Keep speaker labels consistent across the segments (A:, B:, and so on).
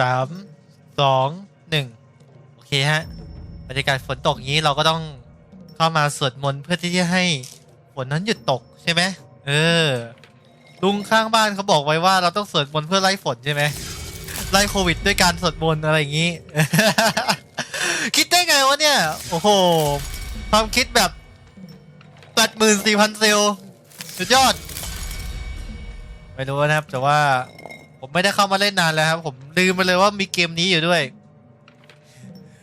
A: สามสองหนึ่งโอเคฮะบรรยากาศฝนตกอย่างนี้เราก็ต้องเข้ามาสวดมนต์เพื่อที่จะให้ฝนนั้นหยุดตกใช่ไหมเออลุงข้างบ้านเขาบอกไว้ว่าเราต้องสวดมนต์เพื่อไล่ฝนใช่ไหมไล่โควิดด้วยการสวดมนต์อะไรอย่างนี้ คิดได้ไงวะเนี่ย โอ้โห ความคิดแบบแปดหมื่นสี่พันเซลสุดยอด ไม่รู้นะครับ แต่ว่า ผมไม่ได้เข้ามาเล่นนานแล้วครับ ผมลืมไปเลยว่ามีเกมนี้อยู่ด้วย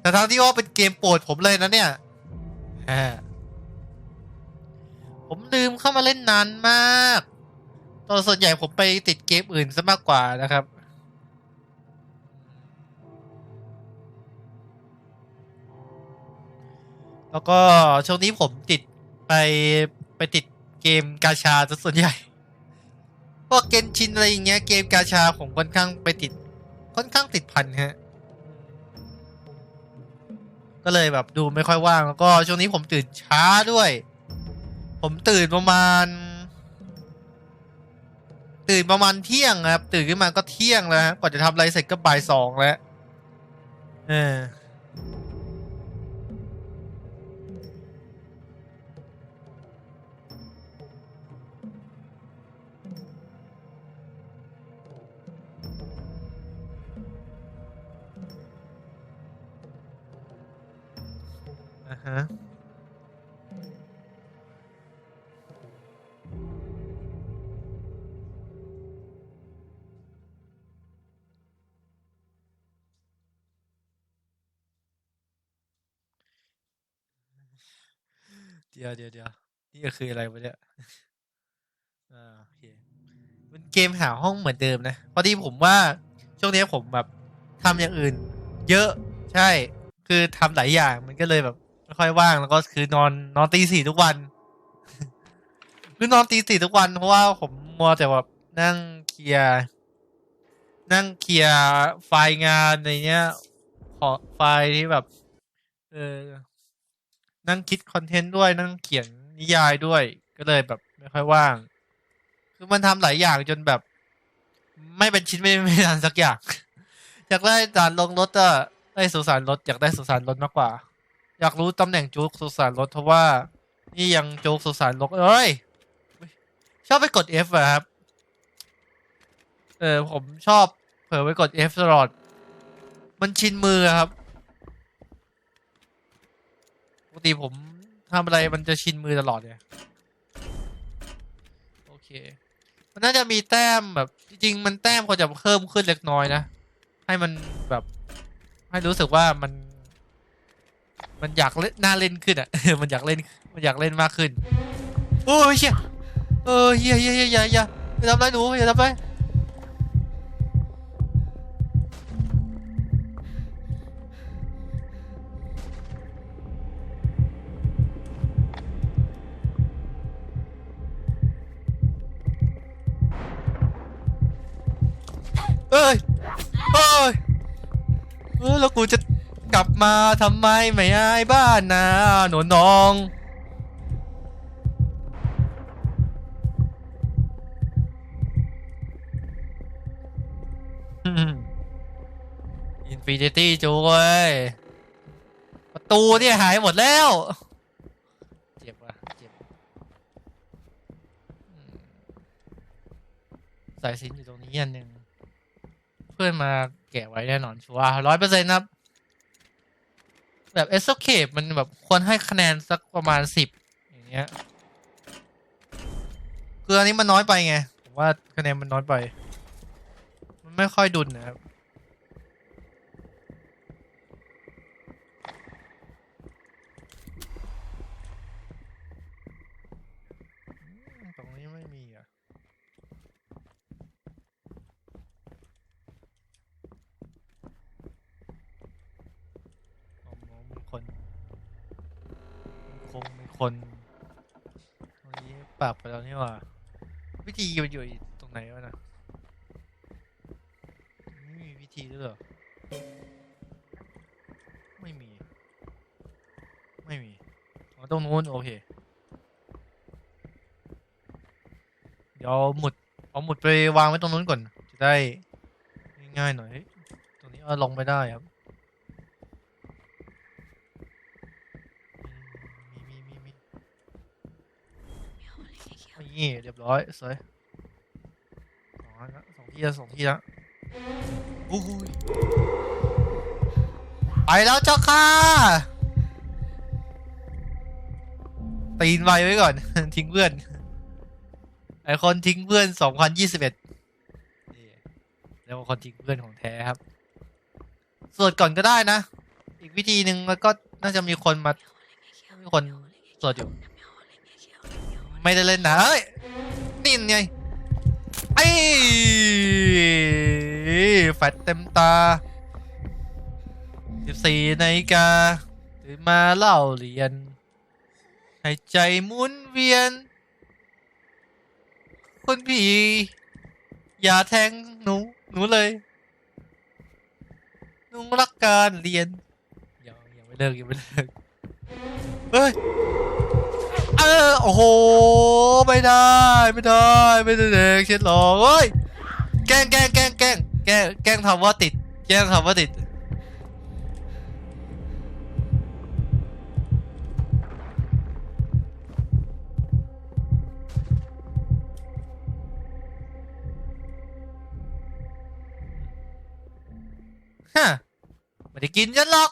A: แต่ทั้งที่ว่าเป็นเกมโปรดผมเลยนะเนี่ยผมลืมเข้ามาเล่นนานมากตอนส่วนใหญ่ผมไปติดเกมอื่นซะมากกว่านะครับแล้วก็ช่วงนี้ผมติดไปไปติดเกมกาชาซะส่วนใหญ่ วกเกนชินอะไรอย่างเงี้ยเกมกาชาผมค่อนข้างไปติดค่อนข้างติดพันฮะ ก็เลยแบบดูไม่ค่อยว่างแล้วก็ช่วงนี้ผมตื่นช้าด้วย ผมตื่นประมาณ ตื่นประมาณเที่ยงครับ ตื่นขึ้นมาก็เที่ยงแล้วกว่าจะทำอะไรเสร็จก็บ่ายสองแล้ว เออ ดี๋ยวเดี๋ยวเดี๋ยวนี่ก็คืออะไรวะเนี่ยอ่าโอเคเป็นเกมหาห้องเหมือนเดิมนะพอดีผมว่าช่วงนี้ผมแบบทำอย่างอื่น เยอะใช่ คือทำหลายอย่างมันก็เลยแบบไม่ค่อยว่างแล้วก็คือนอนนอนตีสี่ทุกวัน คือนอนตีสี่ทุกวัน เพราะว่าผมมัวแต่แบบนั่งเคลียร์นั่งเคลียร์ไฟล์งานในเนี้ย ขอไฟล์ที่แบบ เออ นั่งคิดคอนเทนต์ด้วยนั่งเขียนนิยายด้วย ก็เลยแบบไม่ค่อยว่าง คือมันทำหลายอย่างจนแบบ ไม่เป็นชิ้นไม่ไม่ทันสักอย่าง อยากได้จานลงรถอะได้สุสานรถอยากได้สุสานรถมากกว่า อยากรู้ตำแหน่งจุกสุสานรถเพราะว่า นี่ยังจุกสุสานรถเอ้ยชอบไปกด F อะครับ เออผมชอบเผลอไปกด F ตลอด มันชินมือครับ ปก ติผมทำอะไรมันจะชินมือตลอดเนี่ยโอเค มันน่าจะมีแต้มแบบจริงๆมันแต้มควรจะเพิ่มขึ้นเล็กน้อยนะ ให้มันแบบ ให้รู้สึกว่ามัน มันอยากเล่นน่าเล่นขึ้นอะ มันอยากเล่น มันอยากเล่นมากขึ้น โอ้ยเชี่ยเออเฮียเฮียเฮียอย่าอย่าอย่าทำไรหนูอย่าทำไร เอ้ยเอ้ยเออแล้วกูจะกลับมาทำไมไม่อายบ้านนะหนูน้อง อินฟินิตี้จูเว้ยประตูเนี่ยหายหมดแล้ว เจ็บว่ะเจ็บสายสินอยู่ตรงนี้อันหนึ่ง เพื่อนมาแกะไว้แน่นอนชัวร้อยเปอร์เซ็นต์ครับ แบบเอสเคปมันแบบควรให้คะแนนสักประมาณสิบอย่างเงี้ยคืออันนี้มันน้อยไปไง ผมว่าคะแนนมันน้อยไป มันไม่ค่อยดุนนะครับ อืมตรงนี้ไม่มีอะ อ๋อมีคน คงมีคนตรงนี้ปรับไปแล้วนี่ว่า วิธีมันอยู่ตรงไหนวะนะไม่มีวิธีด้วยเหรอ ไม่มี ไม่มีอ๋อตรงนู้นโอเค เดี๋ยวหมุดเอาหมุดไปวางไว้ตรงนู้นก่อน จะได้ง่ายๆหน่อยเฮ้ยตว่าลงไปได้ครับ นี่เรียบร้อยสวยสองอันละสองที่ละสองที่ละอู้หูยไปแล้วเจ้าค่ะตีนไวไว้ก่อน ทิ้งเพื่อน ไอคนทิ้งเพื่อนสองพันยี่สิบเอ็ดแล้วคนทิ้งเพื่อนของแท้ครับสวดก่อนก็ได้นะ อีกวิธีหนึ่งมันก็น่าจะมีคนมา มีคนสวดอยู่ ไม่ได้เล่นนะเอ้ยนี่ไงไอ้แฟดเต็มตาสิบสี่นาฬิกาตื่นมาเล่าเรียนให้ใจมุนเวียน คนผีอย่าแทงหนู หนูเลยหนูรักการเรียนยังยังไม่เลิกยังไม่เลิกเฮ้ย โอ้โห ไม่ได้ ไม่ได้ ไม่ได้เด็กเช็ดหรอกเฮ้ย แกล้งแกล้งแกล้งแกล้งแกล้งแกล้งทำว่าติด แกล้งทำว่าติด ฮะ ไม่ได้กินฉันหรอก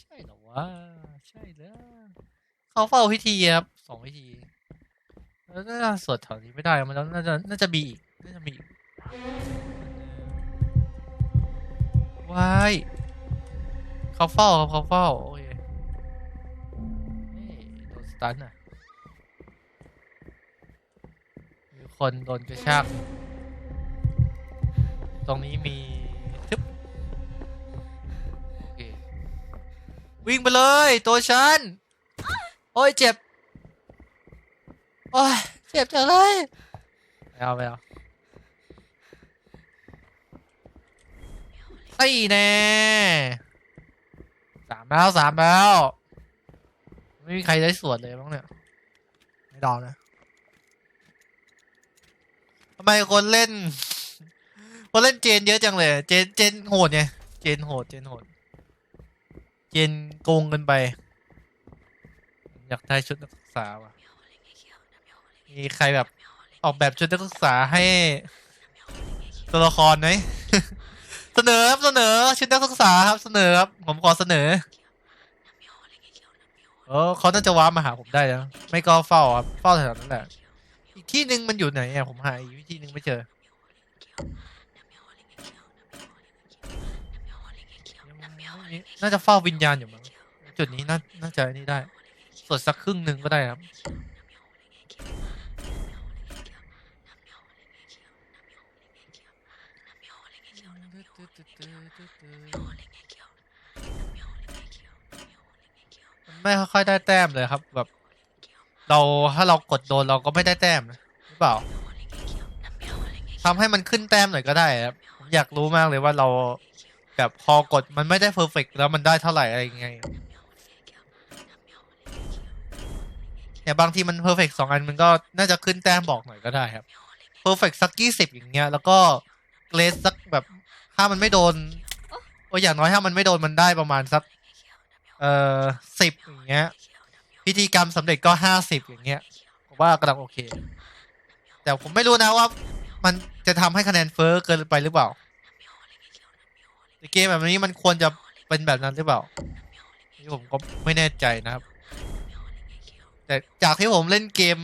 A: ใช่เหรอวะ ใช่แล้ว เขาเฝ้าพิธีครับสองพิธีแล้วน่าจะสวดแถวนี้ไม่ได้มันน่าจะน่าจะมีอีกน่าจะมีอีกว้ายเขาเฝ้าครับเขาเฝ้าโอเคนี่โดนสตันอะมีคนโดนกระชากตรงนี้มีทึบโอเควิ่งไปเลยตัวฉัน โอ้ยเจ็บ โอ้ยเจ็บจังเลยไม่เอาไม่เอาไอ้แน่สามแล้วสามแล้ว ไม่มีใครได้สวดเลยมั้งเนี่ย ไม่ดองนะทำไมคนเล่น คนเล่นเจนเยอะจังเลย เจนเจนโหดไงเจนโหดเจนโหด เจนโกงกันไป อยากได้ชุดนักศึกษาว่ะ มีใครแบบออกแบบชุดนักศึกษาให้ตัวละครไหม เสนอครับเสนอชุดนักศึกษาครับเสนอครับผมขอเสนอเออเขาน่าจะว้ามาหาผมได้แล้ว ไม่ก็เฝ้าครับเฝ้าแถวนั้นแหละ อีกที่หนึ่งมันอยู่ไหนอะผมหาอีกที่หนึ่งไม่เจอน่าจะเฝ้าวิญญาณอยู่มั้งจุดนี้น่าน่าจะนี่ได้ สวดสักครึ่งหนึ่งก็ได้ครับ ไม่ค่อยได้แต้มเลยครับ แบบ เราถ้าเรากดโดนเราก็ไม่ได้แต้มนะหรือเปล่าทำให้มันขึ้นแต้มหน่อยก็ได้ครับผมอยากรู้มากเลยว่าเราแบบพอกดมันไม่ได้เพอร์เฟกแล้วมันได้เท่าไหร่อะไรยังไง เนี่ยบางทีมันเพอร์เฟกสองอันมันก็น่าจะขึ้นแต้มบอกหน่อยก็ได้ครับเพอร์เฟกสักยี่สิบอย่างเงี้ย แล้วก็เกรสสักแบบถ้ามันไม่โดนโอ้ยอย่างน้อยถ้ามันไม่โดนมันได้ประมาณสักเอ่อสิบอย่างเงี้ย พิธีกรรมสำเร็จก็ห้าสิบอย่างเงี้ยผมว่ากำลังโอเค แต่ผมไม่รู้นะว่า มันจะทำให้คะแนนเฟ้อเกินไปหรือเปล่าในเกมแบบนี้มันควรจะเป็นแบบนั้นหรือเปล่านี่ผมก็ไม่แน่ใจนะครับ แต่จากที่ผมเล่นเกม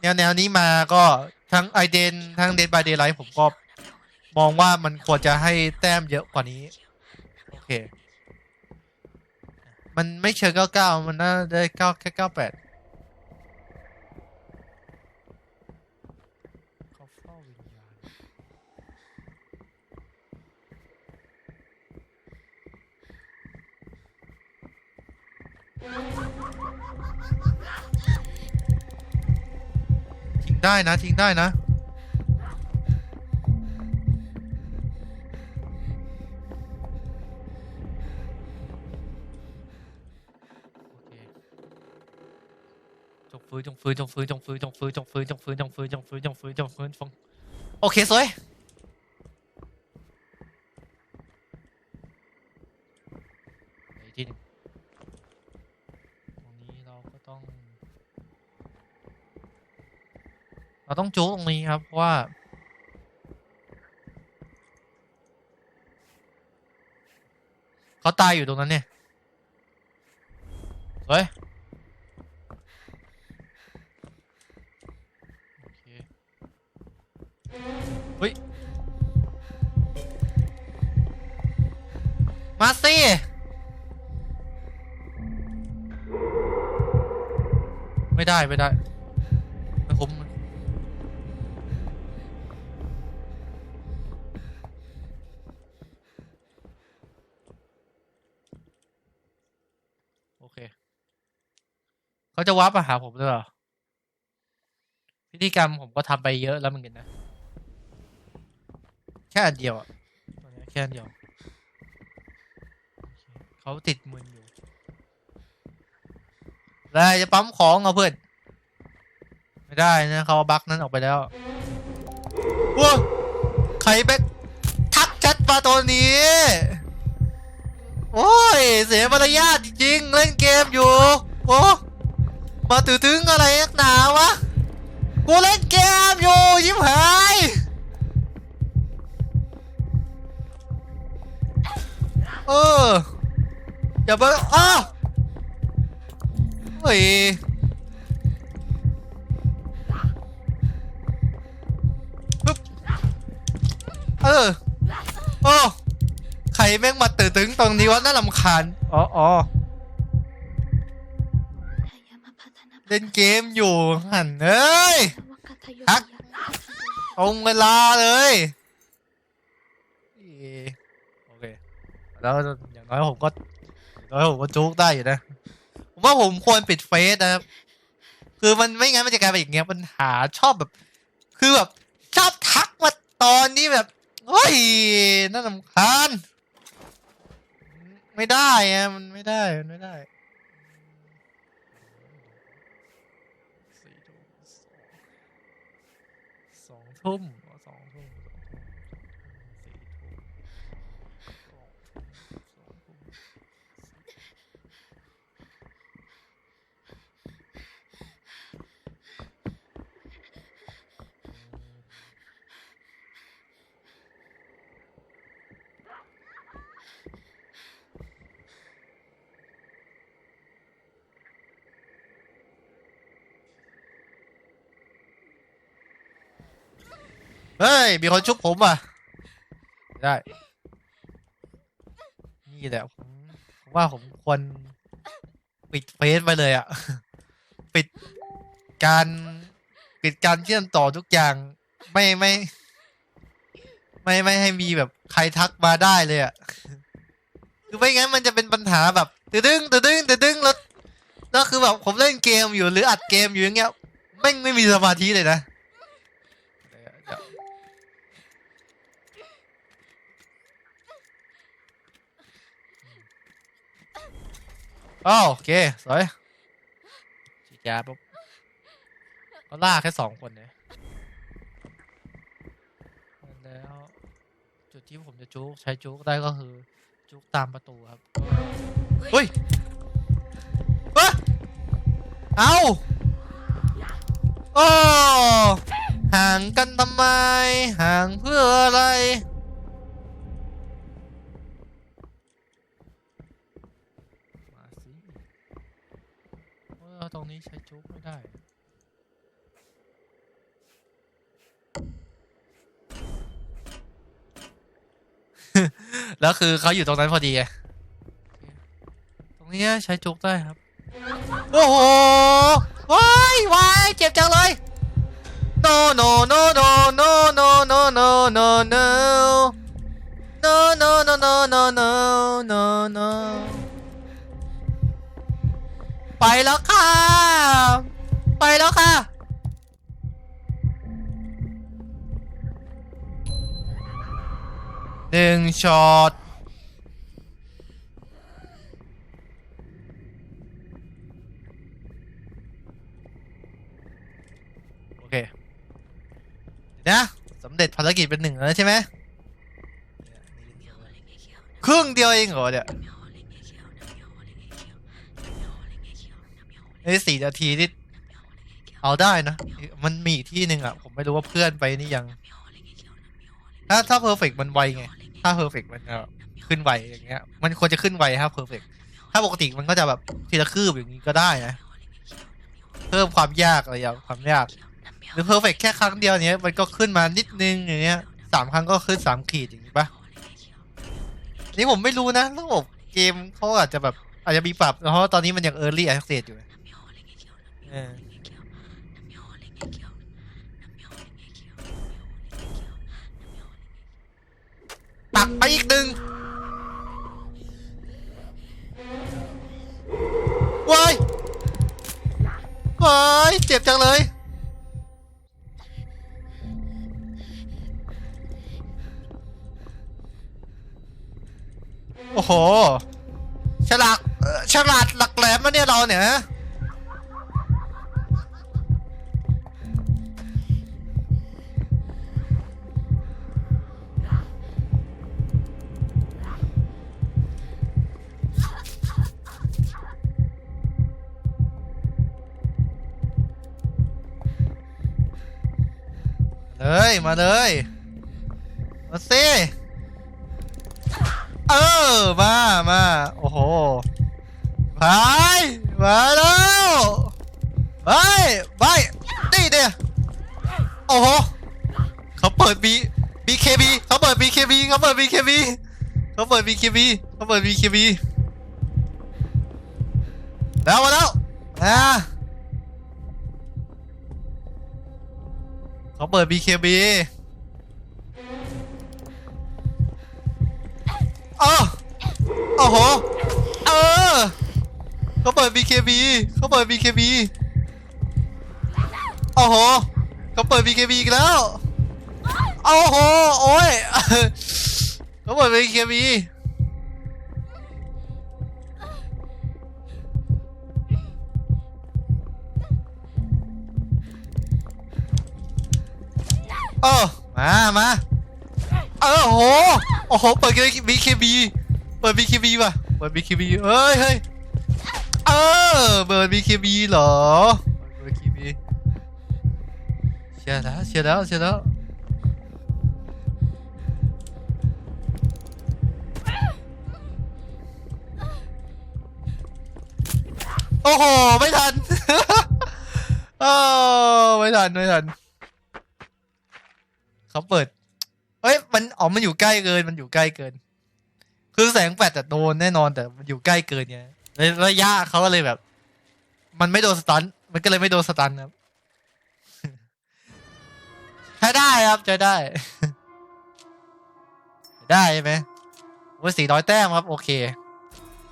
A: แนวแนวนี้มาก็ทั้งไอเดนทั้งเดนบายเดย์ไลท์ผมก็มองว่ามันควรจะให้แต้มเยอะกว่านี้ โอเค มันไม่เชิงเก้าเก้ามันน่าได้เก้าแค่เก้าแปด นะทิ้งได้นะ จงฟื้นจงฟื้นจงฟื้นจงฟื้นจงฟื้นจงฟื้นจงฟื้นจงฟื้นจงฟื้นจงฟื้นจงฟื้นจงโอเคสวย เราต้องจู๊ตรงนี้ครับเพราะว่า เขาตายอยู่ตรงนั้นเนี่ย เฮ้ยเคเฮ้ย มาสิไม่ได้ ไม่ได้ เขาจะวับมาหาผมด้วยเหรอพิธีกรรมผมก็ทำไปเยอะแล้วเหมือนกันนะ แค่อันเดียวอะตอนนี้แค่อันเดียว เขาติดมืออยู่ได้จะปั๊มของเหรอเพื่อน ไม่ได้นะเขาเอาบั๊กนั้นออกไปแล้วว้าใครไปทักแชทมาตัวนี้ โอ้ย เสียมารยาทจริงๆ เล่นเกมอยู่ โอ้ มาตื่นถึงอะไรนักหนาวะ กูเล่นเกมอยู่ยิ้มหายเออ อย่าไปอ้าเฮ้ยปึ๊บเออ โอ้ ใครแม่งมาตื่นตึงตรงนี้วะน่าลำคาญ อ๋ออ๋อ เล่นเกมอยู่หันเอ้ยฮักตรงเวลาเลยเอ่อโอเคแล้วอย่างน้อยผมก็อย่างน้อยผมก็จุกได้อยู่นะผมว่าผมควรปิดเฟซนะครับ คือมันไม่งั้นมันจะกลายเป็นอย่างเงี้ยปัญหาชอบแบบ คือแบบชอบทักมาตอนนี้แบบเฮ้ยน่าสำคาญไม่ได้อะมันไม่ได้มันไม่ได้สี่ทุ่มสองทุ่มอ๋อสอง ทุ่มสองทุ่มสี่ทุ่มสองทุ่มสองทุ่ม เฮ้ย มีคนชุบผมอะ ได้ นี่แหละผมผมว่าผมควร ปิดเฟซไปเลยอะ ปิดการปิดการเชื่อมต่อทุกอย่าง ไม่ไม่ ไม่ไม่ให้มีแบบใครทักมาได้เลยอะ คือไม่งั้นมันจะเป็นปัญหาแบบตึดึงตึดึงตึดึงแล้วแล้วคือแบบผมเล่นเกมอยู่หรืออัดเกมอยู่อย่างเงี้ยแม่งไม่มีสมาธิเลยนะเดี๋ยว อ้าวโอเค สวยฉีดยาปุ๊บก็ล่าแค่สองคนเนี่ยแล้ว จุดที่ผมจะจุกใช้จุกได้ก็คือ จุกตามประตูครับเฮ้ยเฮ้ยเอาโอ้ห่างกันทำไม ห่างเพื่ออะไร มาสิเออต รงนี้ใช้จุกไม่ได้แล้วคือเขาอยู่ตรงนั้นพอดีไงตรงนี้ใช้จุกได้ครับ โอ้โหว้ายว้ายเจ็บจังเลย no no no no no no no no no no no no no no no no no no ไปแล้วค่ะ ไปแล้วค่ะ หนึ่งช็อต โอเคเดี๋ยวนะสำเร็จภารกิจเป็นหนึ่งแล้วใช่ไหมครึ่งเดียวเองเหรอเนี่ย ไอ้สี่นาทีนี่เอาได้นะ มันมีที่หนึ่งอะ ผมไม่รู้ว่าเพื่อนไปนี่ยัง ถ้าถ้าเพอร์เฟกมันไวไง ถ้าเพอร์เฟกมันขึ้นไวอย่างเงี้ย มันควรจะขึ้นไวถ้าเพอร์เฟกถ้าปกติมันก็จะแบบทีละคืบอย่างนี้ก็ได้นะ เพิ่มความยากอะไรอย่างความยาก หรือเพอร์เฟกแค่ครั้งเดียวเนี้ยมันก็ขึ้นมานิดนึงอย่างเงี้ยสามครั้งก็ขึ้นสามขีดอย่างนี้ปะนี่ผมไม่รู้นะระบบเกมเขาอาจจะแบบอาจจะมีปรับเพราะตอนนี้มันยัง Early Access อยู่ อปักไปอีกหนึ่งว้ายว้ายเจ็บจังเลย โอ้โห ฉลากเอ่อฉลาดหลักแหลมมาเนี่ยเราเนี่ย มาเลย มาสิเออ มา มา โอ้โหไปมาแล้วไปไปนี่เดียโอ้โห เขาเปิดบี BKB เขาเปิด BKB เขาเปิด BKB เขาเปิด BKB เขาเปิด BKB แล้วมาแล้วนะ เขาเปิด BKB เออโอ้โห เออ เขาเปิด BKB เขาเปิด BKB โอ้โห เขาเปิด BKB อีกแล้ว โอ้โห โอ้ยเขาเปิด BKB เออ มามาเออโห โอ้โห เปิด BKB เปิด BKB ว่ะ เปิด BKB เฮ้ยเฮ้ยเออ เปิด BKB เหรอเปิด BKB เชียร์แล้วเชียร์แล้วเชียร์แล้วโอ้โห ไม่ทันโอ้ไม่ทัน ไม่ทัน เขาเปิดเอ้ยมันอ๋อมันอยู่ใกล้เกินมันอยู่ใกล้เกิน คือแสงแฟลชอะโดนแน่นอนแต่มันอยู่ใกล้เกินไงเลยระยะเขาก็เลยแบบ มันไม่โดนสตันมันก็เลยไม่โดนสตันครับใช้ได้ครับใช้ได้ ได้ใช่ไหมว่าสี่ร้อยแต้มครับ โอเค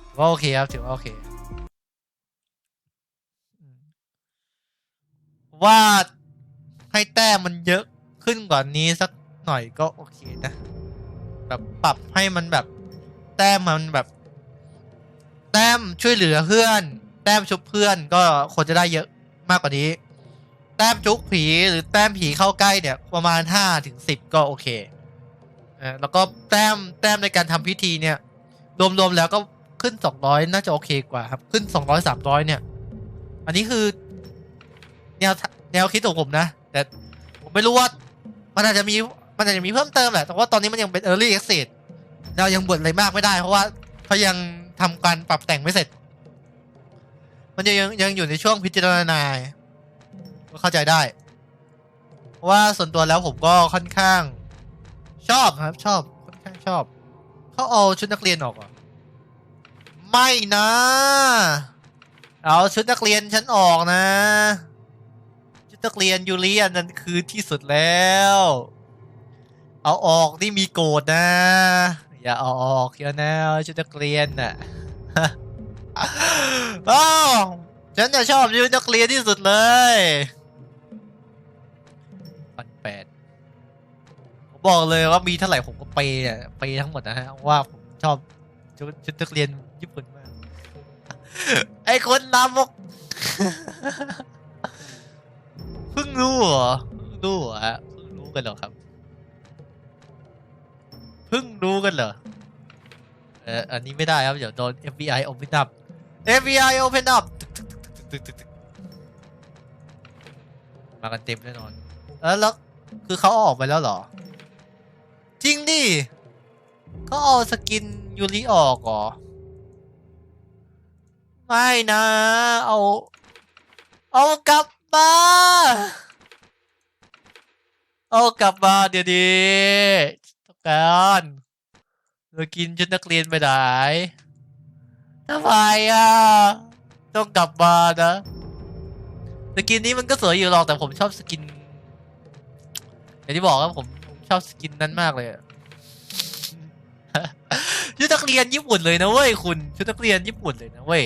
A: ถือว่าโอเคครับถือว่าโอเคว่าให้แต้มมันเยอะ ขึ้นกว่านี้สักหน่อยก็โอเคนะ แบบปรับให้มันแบบ แต้มมันแบบ แต้มช่วยเหลือเพื่อน แต้มชุบเพื่อนก็ควรจะได้เยอะมากกว่านี้ แต้มจุกผีหรือแต้มผีเข้าใกล้เนี่ย ประมาณห้าถึงสิบก็โอเคเออแล้วก็แต้มแต้มในการทำพิธีเนี่ย รวมๆแล้วก็ขึ้นสองร้อยน่าจะโอเคกว่าครับ ขึ้นสองร้อยสามร้อยเนี่ย อันนี้คือ แนวแนวคิดของผมนะ แต่ผมไม่รู้ว่า มันอาจจะมีมันอาจจะมีเพิ่มเติมแหละแต่ว่าตอนนี้มันยังเป็น early access เรายังบ่นอะไรมากไม่ได้ เพราะว่าเขายังทำการปรับแต่งไม่เสร็จ มันยังยังอยู่ในช่วงพิจารณาก็เข้าใจได้ เพราะว่าส่วนตัวแล้วผมก็ค่อนข้าง ชอบครับ ชอบค่อนข้างชอบเขาเอาชุดนักเรียนออกเหรอไม่นะ เอาชุดนักเรียนฉันออกนะ นักเรียนยูเรียนนั่นคือที่สุดแล้ว เอาออกนี่มีโกรธนะ อย่าเอาออกเยอะนะชุดนักเรียนน่ะอ้าวฉันจะชอบชุดนักเรียนที่สุดเลยพันแปดผมบอกเลยว่ามีเท่าไหร่ผมก็เปอะเปทั้งหมดนะฮะว่าผมชอบชุดชุดนักเรียนญี่ปุ่นมากไอ้คนลามก เพิ่งรู้เหรอเพิ่งรู้เหรอฮะเพิ่งรู้กันเหรอครับเพิ่งรู้กันเหรอเอออันนี้ไม่ได้ครับ เดี๋ยวโดน FBI open up FBI open up มากันเต็มแน่นอนแล้วแล้วคือเขาอาออกไปแล้วเหรอ จริงดิเขาเอาสกินยูริออกเหรอ ไม่นะ เอา เอากลับ มา เอากลับมาเดี๋ยวดีต้องการเรากินชุดนักเรียนไปไหนทำไมอะ ต้องกลับมานะสกินนี้มันก็สวยอยู่หรอกแต่ผมชอบสกินอย่างที่บอกครับผมชอบสกินนั้นมากเลยชุดนักเรียนญี่ปุ่นเลยนะเว้ยคุณ ชุดนักเรียนญี่ปุ่นเลยนะเว้ย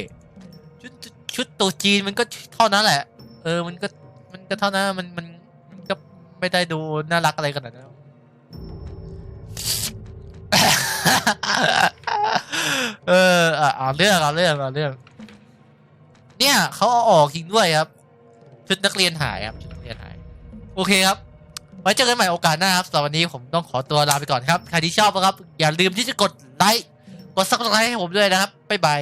A: ชุดชุดตัวจีนมันก็เท่านั้นแหละ เออ มันก็ มันก็เท่านั้น มัน มันมันก็ไม่ได้ดูน่ารักอะไรขนาดนั้น เอออะเอาเรื่องเอาเรื่องเอาเรื่อง เนี่ยเขาเอาออกจริงด้วยครับ ชุดนักเรียนหายครับชุดนักเรียนหาย โอเคครับ ไว้เจอกันใหม่โอกาสหน้าครับสำหรับวันนี้ผมต้องขอตัวลาไปก่อนครับ ใครที่ชอบนะครับ อย่าลืมที่จะกดไลค์ กดซับสไครต์ให้ผมด้วยนะครับ บ๊ายบาย